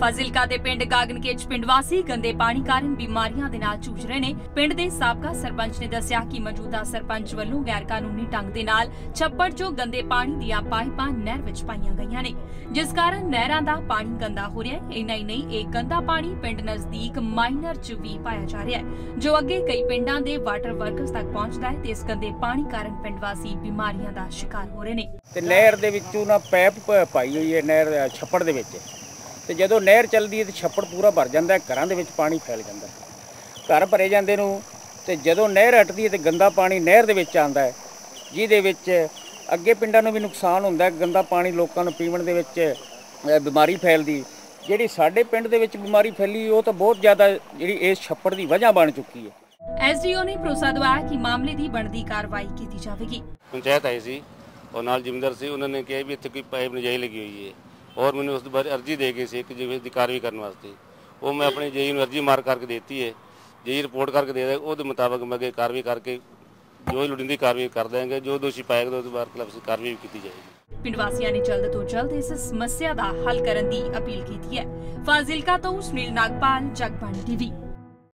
ਫਾਜ਼ਿਲਕਾ ਦੇ ਪਿੰਡ ਗਾਗਨਕੇਜ ਪਿੰਡ ਵਾਸੀ ਗੰਦੇ ਪਾਣੀ ਕਾਰਨ ਬਿਮਾਰੀਆਂ ਦੇ ਨਾਲ ਜੂਝ ਰਹੇ ਨੇ। ਪਿੰਡ ਦੇ ਸਾਬਕਾ ਸਰਪੰਚ ਨੇ ਦੱਸਿਆ ਕਿ ਮੌਜੂਦਾ ਸਰਪੰਚ ਵੱਲੋਂ ਗੈਰ ਕਾਨੂੰਨੀ ਢੰਗ ਦੇ ਨਾਲ ਛੱਪੜ 'ਚੋਂ ਗੰਦੇ ਪਾਣੀ ਦੀਆਂ ਪਾਈਪਾਂ ਨਹਿਰ ਵਿੱਚ ਪਾਈਆਂ ਗਈਆਂ ਨੇ। ਜਿਸ ਕਾਰਨ ਨਹਿਰਾਂ ਦਾ ਪਾਣੀ ਗੰਦਾ ਹੋ ਰਿਹਾ ਹੈ। ਇੰਨਾ ਹੀ ਨਹੀਂ, ਇਹ ਗੰਦਾ ਪਾਣੀ ਪਿੰਡ ਨਜ਼ਦੀਕ ਮਾਈਨਰ 'ਚ ਵੀ ਪਾਇਆ ਜਾ ਰਿਹਾ ਹੈ, ਜੋ ਅੱਗੇ ਕਈ ਪਿੰਡਾਂ ਦੇ ਵਾਟਰ ਵਰਕਰਸ ਤੱਕ ਪਹੁੰਚਦਾ ਹੈ ਤੇ ਇਸ ਗੰਦੇ ਪਾਣੀ ਕਾਰਨ ਪਿੰਡ ਵਾਸੀ ਬਿਮਾਰੀਆਂ ਦਾ ਸ਼ਿਕਾਰ ਹੋ ਰਹੇ ਨੇ। ਤੇ ਨਹਿਰ ਦੇ ਵਿੱਚੋਂ ਨਾ ਪੈਪ ਪਾਈ ਹੋਈ ਹੈ, ਨਹਿਰ, ਛੱਪੜ ਦੇ ਵਿੱਚ। ਤੇ ਜਦੋਂ ਨਹਿਰ ਚੱਲਦੀ ਹੈ ਤੇ ਛੱਪੜ ਪੂਰਾ ਭਰ ਜਾਂਦਾ ਹੈ ਘਰਾਂ ਦੇ ਵਿੱਚ ਪਾਣੀ ਫੈਲ ਜਾਂਦਾ ਹੈ। ਘਰ ਭਰੇ ਜਾਂਦੇ ਨੂੰ ਤੇ ਜਦੋਂ ਨਹਿਰ ਹਟਦੀ ਹੈ ਤੇ ਗੰਦਾ ਪਾਣੀ ਨਹਿਰ ਦੇ ਵਿੱਚ ਆਉਂਦਾ ਹੈ ਜਿਹਦੇ ਵਿੱਚ ਅੱਗੇ ਪਿੰਡਾਂ ਨੂੰ ਵੀ ਨੁਕਸਾਨ ਹੁੰਦਾ ਹੈ ਗੰਦਾ ਪਾਣੀ ਲੋਕਾਂ ਨੂੰ ਪੀਵਣ ਦੇ ਵਿੱਚ ਬਿਮਾਰੀ ਫੈਲਦੀ। ਜਿਹੜੀ ਸਾਡੇ ਪਿੰਡ ਦੇ ਵਿੱਚ ਬਿਮਾਰੀ ਫੈਲੀ ਉਹ ਤਾਂ ਬਹੁਤ ਜ਼ਿਆਦਾ ਜਿਹੜੀ ਇਸ ਛੱਪੜ ਦੀ ਵਜ੍ਹਾ ਬਣ ਚੁੱਕੀ ਹੈ। ਐਸਡੀਓ ਨੇ ਭਰੋਸਾ ਦਿਵਾਇਆ ਕਿ ਮਾਮਲੇ ਦੀ ਬਣਦੀ ਕਾਰਵਾਈ ਕੀਤੀ ਜਾਵੇਗੀ। ਪੰਚਾਇਤ ਆਈ ਸੀ ਔਰ ਨਾਲ ਜ਼ਿਮੀਂਦਾਰ ਸੀ ਉਹਨਾਂ ਨੇ ਕਿਹਾ ਵੀ ਇੱਥੇ ਕੋਈ ਪਾਈਪ ਨਜਾਇਜ਼ ਲੱਗੀ ਹੋਈ ਹੈ। ਔਰ ਮੈਨੂੰ ਉਸ ਦੇ ਬਾਰੇ ਅਰਜੀ ਦੇ ਗਏ ਸੀ ਕਿ ਜਿਵੇਂ ਦੀ ਕਾਰਵਾਈ ਕਰਨ ਵਾਸਤੇ। ਉਹ ਮੈਂ ਆਪਣੇ ਜੇਈ ਨੂੰ ਅਰਜੀ ਮਾਰ ਕਰਕੇ ਦੇਤੀ ਹੈ ਜੇਈ ਰਿਪੋਰਟ ਕਰਕੇ ਦੇ ਦੇ ਉਹਦੇ ਮੁਤਾਬਕ ਮੈਂ ਅੱਗੇ ਕਾਰਵਾਈ ਕਰਕੇ ਜੋ ਲੋੜੀਂਦੀ ਕਾਰਵਾਈ ਕਰ ਦਾਂਗੇ ਜੋ ਦੋਸ਼ੀ ਪਾਏਗਾ, ਉਹਦੇ ਬਾਰੇ ਖਿਲਾਫ ਕਾਰਵਾਈ ਵੀ ਕੀਤੀ ਜਾਏਗੀ। ਪਿੰਡ ਵਾਸੀਆਂ ਨੇ ਜਲਦ ਤੋਂ ਜਲਦ ਇਸ ਸਮੱਸਿਆ ਦਾ ਹੱਲ ਕਰਨ ਦੀ ਅਪੀਲ ਕੀਤੀ ਹੈ। ਫਾਜ਼ਿਲਕਾ ਤੋਂ ਸੁਨੀਲ ਨਾਗਪਾਲ, ਜਗਬਾਣੀ ਟੀਵੀ।